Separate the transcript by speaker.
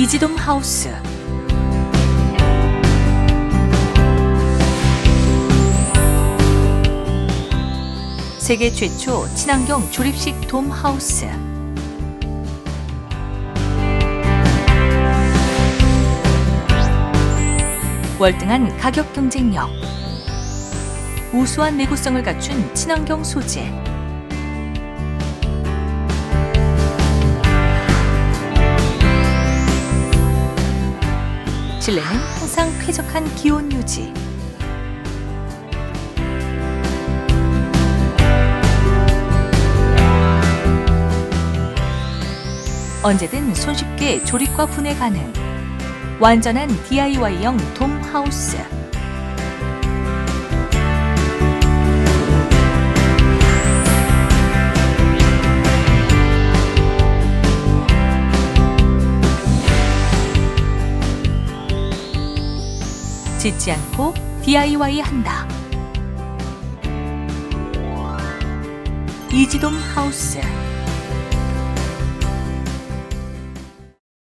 Speaker 1: 이지돔 하우스. 세계 최초 친환경 조립식 돔 하우스. 월등한 가격 경쟁력. 우수한 내구성을 갖춘 친환경 소재 실내는 항상 쾌적한 기온 유지. 언제든 손쉽게 조립과 분해 가능. 완전한 DIY형 돔 하우스. 짓지 않고 DIY 한다. 이지돔 하우스.